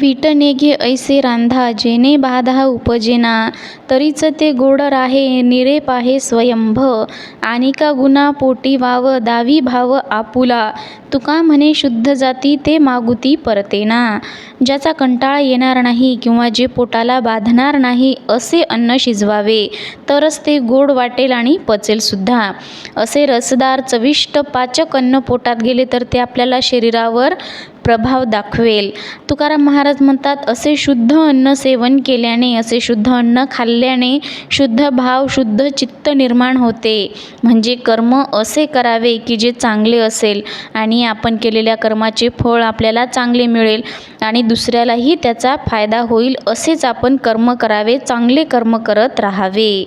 विटणे ऐसे रांधा जेणे बाधा उपजेना. तरीच ते गोड राहे निरेप आहे स्वयंभ. आणिका गुणा पोटी वाव दावी भाव आपुला. तुका म्हणे शुद्ध जाती ते मागुती परतेना. ज्याचा कंटाळा येणार नाही किंवा जे पोटाला बाधणार नाही असे अन्न शिजवावे. तरच ते गोड वाटेल आणि पचेलसुद्धा असे रसदार चविष्ट पाचक अन्न पोटात गेले तर ते आपल्याला शरीरावर प्रभाव दाखवेल. तुकाराम महाराज म्हणतात असे शुद्ध अन्न सेवन केल्याने असे शुद्ध अन्न खाल्ल्याने शुद्ध भाव शुद्ध चित्त निर्माण होते. म्हणजे कर्म असे करावे की जे चांगले असेल आणि आपण केलेल्या कर्माचे फळ आपल्याला चांगले मिळेल आणि दुसऱ्यालाही त्याचा फायदा होईल असेच आपण कर्म करावे चांगले कर्म करत राहावे.